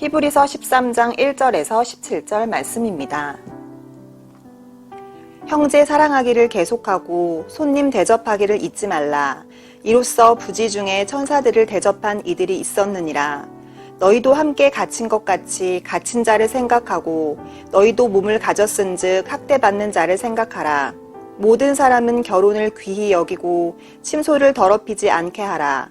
히브리서 13장 1절에서 17절 말씀입니다. 형제 사랑하기를 계속하고 손님 대접하기를 잊지 말라. 이로써 부지 중에 천사들을 대접한 이들이 있었느니라. 너희도 함께 갇힌 것 같이 갇힌 자를 생각하고 너희도 몸을 가졌은즉 학대받는 자를 생각하라. 모든 사람은 결혼을 귀히 여기고 침소를 더럽히지 않게 하라.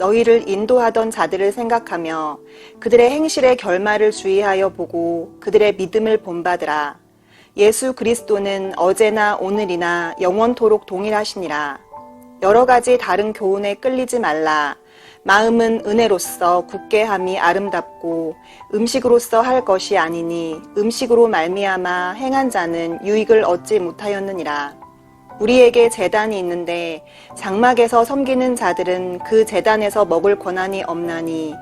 너희를 인도하던 자들을 생각하며 그들의 행실의 결말을 주의하여 보고 그들의 믿음을 본받으라. 예수 그리스도는 어제나 오늘이나 영원토록 동일하시니라. 여러 가지 다른 교훈에 끌리지 말라. 마음은 은혜로서 굳게 함이 아름답고 음식으로서 할 것이 아니니 음식으로 말미암아 행한 자는 유익을 얻지 못하였느니라. 우리에게 재단이 있는데 장막에서 섬기는 자들은 그 재단에서 먹을 권한이 없나니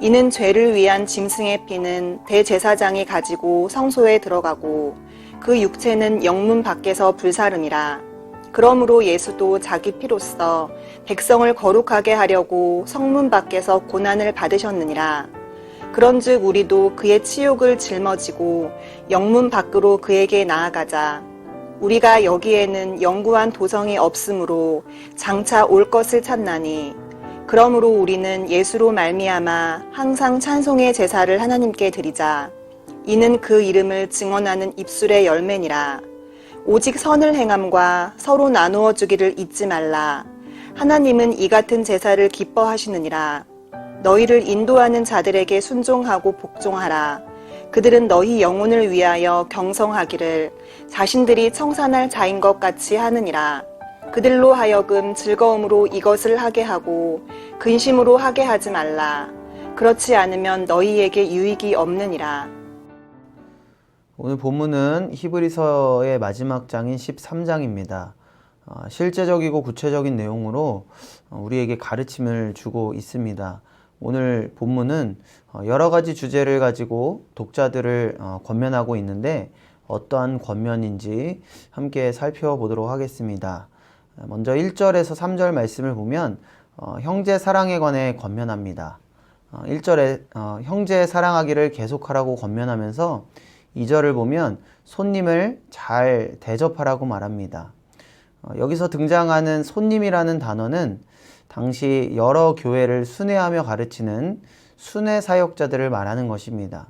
이는 죄를 위한 짐승의 피는 대제사장이 가지고 성소에 들어가고 그 육체는 영문 밖에서 불사름이라. 그러므로 예수도 자기 피로써 백성을 거룩하게 하려고 성문 밖에서 고난을 받으셨느니라. 그런즉 우리도 그의 치욕을 짊어지고 영문 밖으로 그에게 나아가자 우리가 여기에는 영구한 도성이 없으므로 장차 올 것을 찾나니 그러므로 우리는 예수로 말미암아 항상 찬송의 제사를 하나님께 드리자. 이는 그 이름을 증언하는 입술의 열매니라. 오직 선을 행함과 서로 나누어 주기를 잊지 말라. 하나님은 이 같은 제사를 기뻐하시느니라. 너희를 인도하는 자들에게 순종하고 복종하라 그들은 너희 영혼을 위하여 경성하기를 자신들이 청산할 자인 것 같이 하느니라. 그들로 하여금 즐거움으로 이것을 하게 하고 근심으로 하게 하지 말라. 그렇지 않으면 너희에게 유익이 없느니라. 오늘 본문은 히브리서의 마지막 장인 13장입니다. 어, 실제적이고 구체적인 내용으로 어, 우리에게 가르침을 주고 있습니다. 오늘 본문은 어, 여러 가지 주제를 가지고 독자들을 어, 권면하고 있는데 어떠한 권면인지 함께 살펴보도록 하겠습니다. 먼저 1절에서 3절 말씀을 보면 어, 형제 사랑에 관해 권면합니다. 1절에 형제 사랑하기를 계속하라고 권면하면서 2절을 보면 손님을 잘 대접하라고 말합니다. 여기서 등장하는 손님이라는 단어는 당시 여러 교회를 순회하며 가르치는 순회 사역자들을 말하는 것입니다.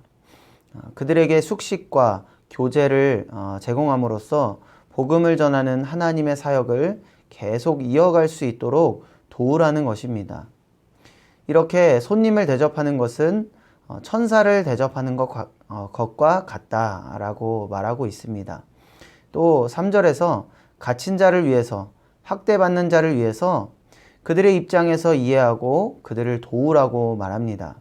그들에게 숙식과 교제를 어, 제공함으로써 복음을 전하는 하나님의 사역을 계속 이어갈 수 있도록 도우라는 것입니다. 이렇게 손님을 대접하는 것은 어, 천사를 대접하는 어, 것과 같다라고 말하고 있습니다. 또 3절에서 갇힌 자를 위해서 학대받는 자를 위해서 그들의 입장에서 이해하고 그들을 도우라고 말합니다.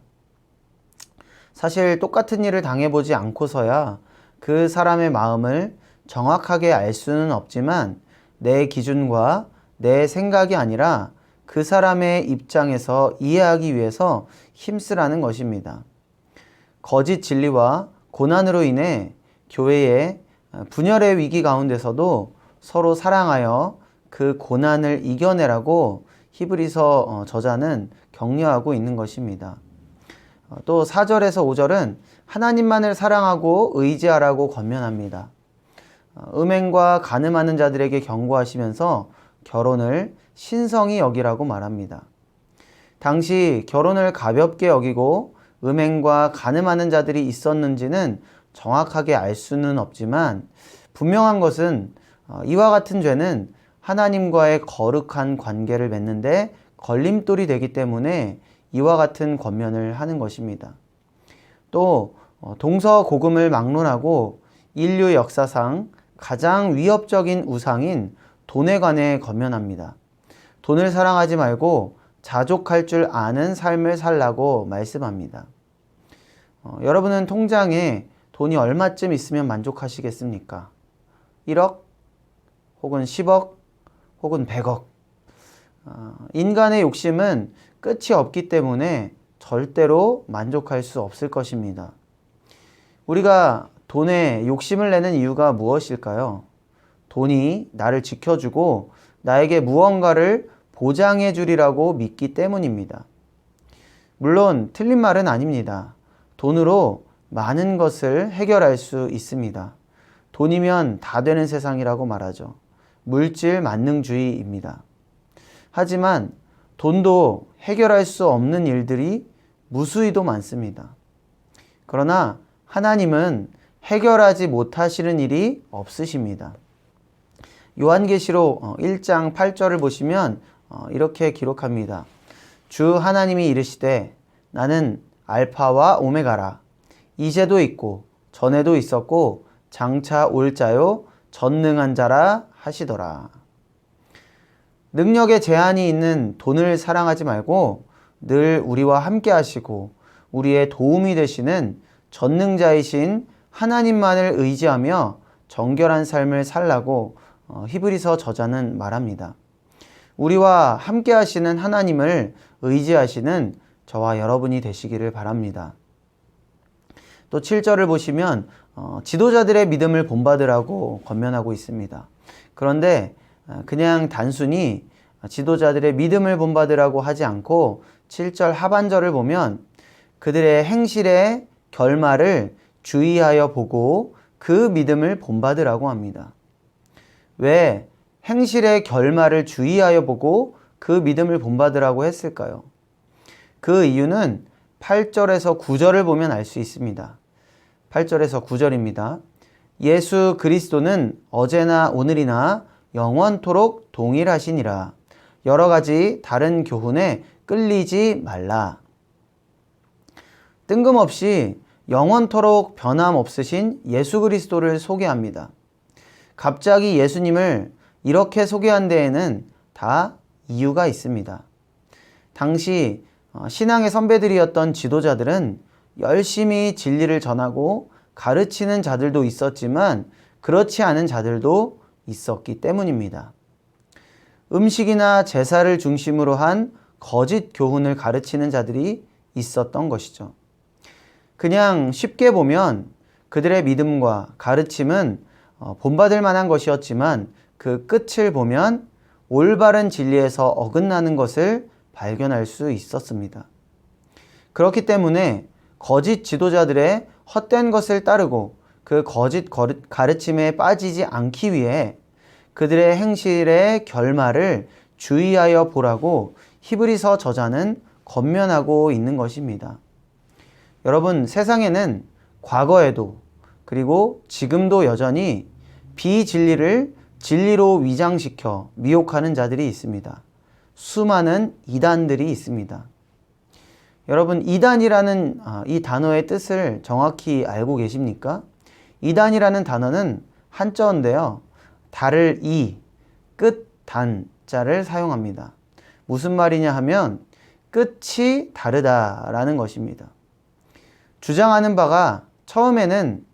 사실 똑같은 일을 당해보지 않고서야 그 사람의 마음을 정확하게 알 수는 없지만 내 기준과 내 생각이 아니라 그 사람의 입장에서 이해하기 위해서 힘쓰라는 것입니다. 거짓 진리와 고난으로 인해 교회에 분열의 위기 가운데서도 서로 사랑하여 그 고난을 이겨내라고 히브리서 어, 저자는 격려하고 있는 것입니다. 어, 또 4절에서 5절은 하나님만을 사랑하고 의지하라고 권면합니다. 어, 음행과 간음하는 자들에게 경고하시면서 결혼을 신성히 여기라고 말합니다. 당시 결혼을 가볍게 여기고 음행과 간음하는 자들이 있었는지는 정확하게 알 수는 없지만 분명한 것은 어, 이와 같은 죄는 하나님과의 거룩한 관계를 맺는데 걸림돌이 되기 때문에 이와 같은 권면을 하는 것입니다. 또 어, 동서고금을 막론하고 인류 역사상 가장 위협적인 우상인 돈에 관해 권면합니다. 돈을 사랑하지 말고 자족할 줄 아는 삶을 살라고 말씀합니다. 어, 여러분은 통장에 돈이 얼마쯤 있으면 만족하시겠습니까? 1억? 혹은 10억? 혹은 100억? 어, 인간의 욕심은 끝이 없기 때문에 절대로 만족할 수 없을 것입니다. 우리가 돈에 욕심을 내는 이유가 무엇일까요? 돈이 나를 지켜주고 나에게 무언가를 보장해 주리라고 믿기 때문입니다. 물론 틀린 말은 아닙니다. 돈으로 많은 것을 해결할 수 있습니다. 돈이면 다 되는 세상이라고 말하죠. 물질 만능주의입니다. 하지만 돈도 해결할 수 없는 일들이 무수히도 많습니다. 그러나 하나님은 해결하지 못하시는 일이 없으십니다. 요한계시록 1장 8절을 보시면 어, 이렇게 기록합니다. 주 하나님이 이르시되 나는 알파와 오메가라 이제도 있고 전에도 있었고 장차 올 자요 전능한 자라 하시더라. 능력에 제한이 있는 돈을 사랑하지 말고 늘 우리와 함께 하시고 우리의 도움이 되시는 전능자이신 하나님만을 의지하며 정결한 삶을 살라고 어, 히브리서 저자는 말합니다. 우리와 함께 하시는 하나님을 의지하시는 저와 여러분이 되시기를 바랍니다. 또 7절을 보시면 어, 지도자들의 믿음을 본받으라고 권면하고 있습니다. 그런데 어, 그냥 단순히 지도자들의 믿음을 본받으라고 하지 않고 7절 하반절을 보면 그들의 행실의 결말을 주의하여 보고 그 믿음을 본받으라고 합니다. 왜 행실의 결말을 주의하여 보고 그 믿음을 본받으라고 했을까요? 그 이유는 8절에서 9절을 보면 알 수 있습니다. 8절에서 9절입니다. 예수 그리스도는 어제나 오늘이나 영원토록 동일하시니라. 여러 가지 다른 교훈에 끌리지 말라. 뜬금없이 영원토록 변함없으신 예수 그리스도를 소개합니다. 갑자기 예수님을 이렇게 소개한 데에는 다 이유가 있습니다. 당시 어, 신앙의 선배들이었던 지도자들은 열심히 진리를 전하고 가르치는 자들도 있었지만 그렇지 않은 자들도 있었기 때문입니다. 음식이나 제사를 중심으로 한 거짓 교훈을 가르치는 자들이 있었던 것이죠. 그냥 쉽게 보면 그들의 믿음과 가르침은 어, 본받을 만한 것이었지만 그 끝을 보면 올바른 진리에서 어긋나는 것을 발견할 수 있었습니다. 그렇기 때문에 거짓 지도자들의 헛된 것을 따르고 그 거짓 가르침에 빠지지 않기 위해 그들의 행실의 결말을 주의하여 보라고 히브리서 저자는 권면하고 있는 것입니다. 여러분, 세상에는 과거에도 그리고 지금도 여전히 비진리를 진리로 위장시켜 미혹하는 자들이 있습니다. 수많은 이단들이 있습니다. 여러분, 이단이라는 아, 이 단어의 뜻을 정확히 알고 계십니까? 이단이라는 단어는 한자어인데요. 달을 이, 끝, 단, 자를 사용합니다. 무슨 말이냐 하면 끝이 다르다라는 것입니다. 주장하는 바가 처음에는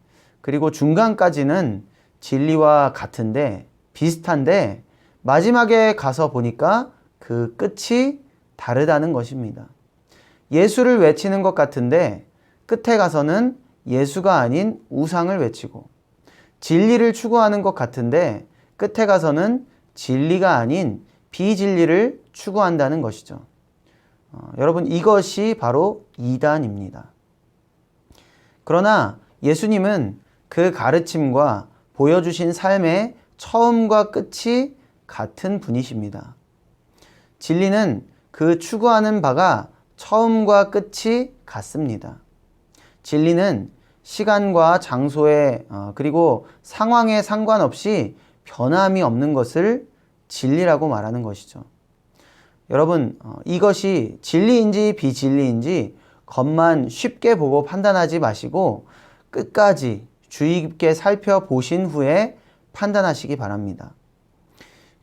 그리고 중간까지는 진리와 같은데 비슷한데 마지막에 가서 보니까 그 끝이 다르다는 것입니다. 예수를 외치는 것 같은데 끝에 가서는 예수가 아닌 우상을 외치고 진리를 추구하는 것 같은데 끝에 가서는 진리가 아닌 비진리를 추구한다는 것이죠. 어, 여러분 이것이 바로 이단입니다. 그러나 예수님은 그 가르침과 보여주신 삶의 처음과 끝이 같은 분이십니다. 진리는 그 추구하는 바가 처음과 끝이 같습니다. 진리는 시간과 장소에 어, 그리고 상황에 상관없이 변함이 없는 것을 진리라고 말하는 것이죠. 여러분 어, 이것이 진리인지 비진리인지 겉만 쉽게 보고 판단하지 마시고 끝까지 주의 깊게 살펴보신 후에 판단하시기 바랍니다.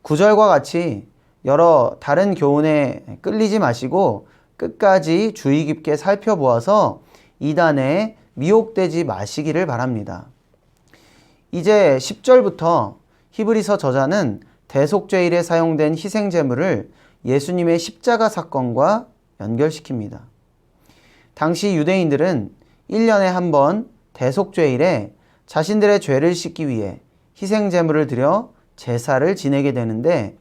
구절과 같이 여러 다른 교훈에 끌리지 마시고 끝까지 주의 깊게 살펴보아서 이단에 미혹되지 마시기를 바랍니다. 이제 10절부터 히브리서 저자는 대속죄일에 사용된 희생 제물을 예수님의 십자가 사건과 연결시킵니다. 당시 유대인들은 1년에 한 번 대속죄일에 자신들의 죄를 씻기 위해 희생 제물을 드려 제사를 지내게 되는데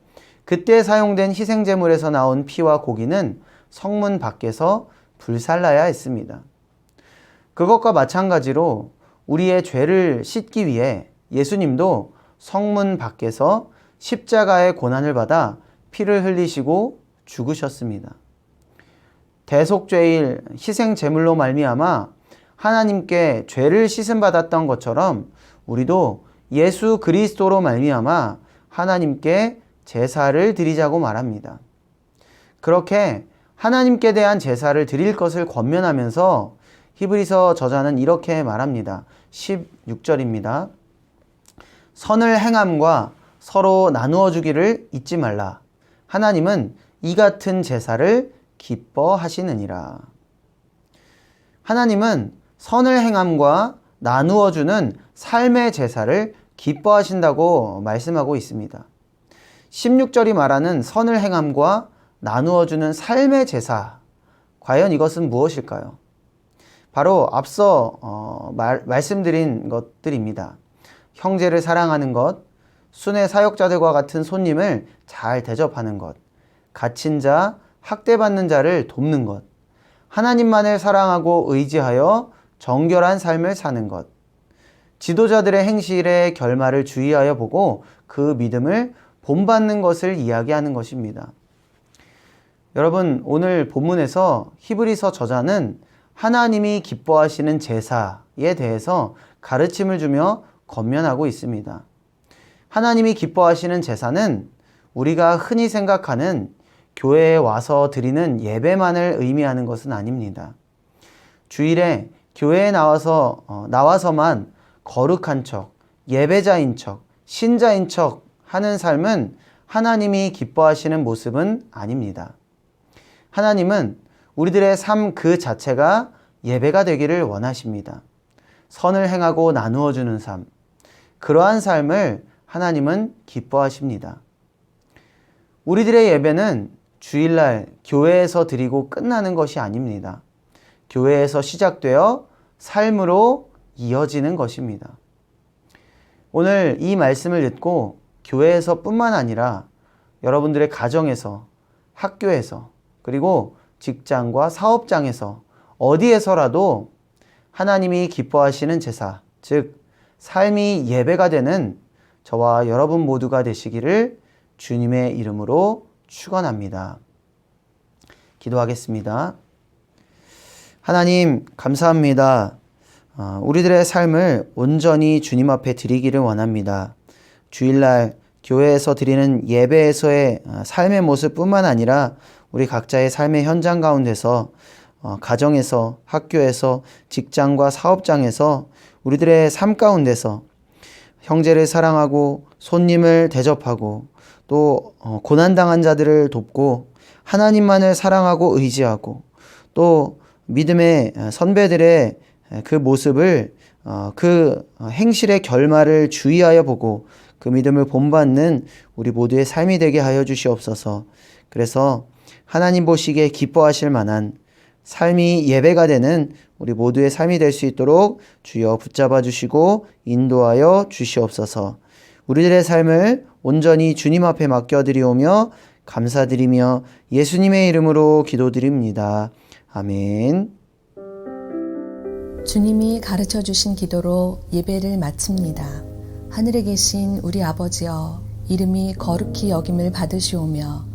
그때 사용된 희생 제물에서 나온 피와 고기는 성문 밖에서 불살라야 했습니다. 그것과 마찬가지로 우리의 죄를 씻기 위해 예수님도 성문 밖에서 십자가의 고난을 받아 피를 흘리시고 죽으셨습니다. 대속죄일 희생 제물로 말미암아 하나님께 죄를 씻음 받았던 것처럼 우리도 예수 그리스도로 말미암아 하나님께 제사를 드리자고 말합니다. 그렇게 하나님께 대한 제사를 드릴 것을 권면하면서 히브리서 저자는 이렇게 말합니다. 16절입니다. 선을 행함과 서로 나누어 주기를 잊지 말라. 하나님은 이 같은 제사를 기뻐하시느니라. 하나님은 선을 행함과 나누어 주는 삶의 제사를 기뻐하신다고 말씀하고 있습니다. 16절이 말하는 선을 행함과 나누어 주는 삶의 제사. 과연 이것은 무엇일까요? 바로 앞서 어, 말, 말씀드린 것들입니다. 형제를 사랑하는 것, 순회 사역자들과 같은 손님을 잘 대접하는 것, 갇힌 자, 학대받는 자를 돕는 것, 하나님만을 사랑하고 의지하여 정결한 삶을 사는 것, 지도자들의 행실의 결말을 주의하여 보고 그 믿음을 본받는 것을 이야기하는 것입니다. 여러분, 오늘 본문에서 히브리서 저자는 하나님이 기뻐하시는 제사에 대해서 가르침을 주며 건면하고 있습니다. 하나님이 기뻐하시는 제사는 우리가 흔히 생각하는 교회에 와서 드리는 예배만을 의미하는 것은 아닙니다. 주일에 교회에 나와서 어, 나와서만 거룩한 척, 예배자인 척, 신자인 척 하는 삶은 하나님이 기뻐하시는 모습은 아닙니다. 하나님은 우리들의 삶 그 자체가 예배가 되기를 원하십니다. 선을 행하고 나누어 주는 삶. 그러한 삶을 하나님은 기뻐하십니다. 우리들의 예배는 주일날 교회에서 드리고 끝나는 것이 아닙니다. 교회에서 시작되어 삶으로 이어지는 것입니다. 오늘 이 말씀을 듣고 교회에서 뿐만 아니라 여러분들의 가정에서, 학교에서, 그리고 직장과 사업장에서 어디에서라도 하나님이 기뻐하시는 제사, 즉, 삶이 예배가 되는 저와 여러분 모두가 되시기를 주님의 이름으로 축원합니다. 기도하겠습니다. 하나님, 감사합니다. 어, 우리들의 삶을 온전히 주님 앞에 드리기를 원합니다. 주일날 교회에서 드리는 예배에서의 어, 삶의 모습뿐만 아니라 우리 각자의 삶의 현장 가운데서 어, 가정에서 학교에서 직장과 사업장에서 우리들의 삶 가운데서 형제를 사랑하고 손님을 대접하고 또 어, 고난당한 자들을 돕고 하나님만을 사랑하고 의지하고 또 믿음의 선배들의 그 모습을 어, 그 행실의 결말을 주의하여 보고 그 믿음을 본받는 우리 모두의 삶이 되게 하여 주시옵소서. 그래서 하나님 보시기에 기뻐하실 만한 삶이 예배가 되는 우리 모두의 삶이 될 수 있도록 주여 붙잡아 주시고 인도하여 주시옵소서. 우리들의 삶을 온전히 주님 앞에 맡겨드리오며 감사드리며 예수님의 이름으로 기도드립니다. 아멘. 주님이 가르쳐 주신 기도로 예배를 마칩니다. 하늘에 계신 우리 아버지여, 이름이 거룩히 여김을 받으시오며,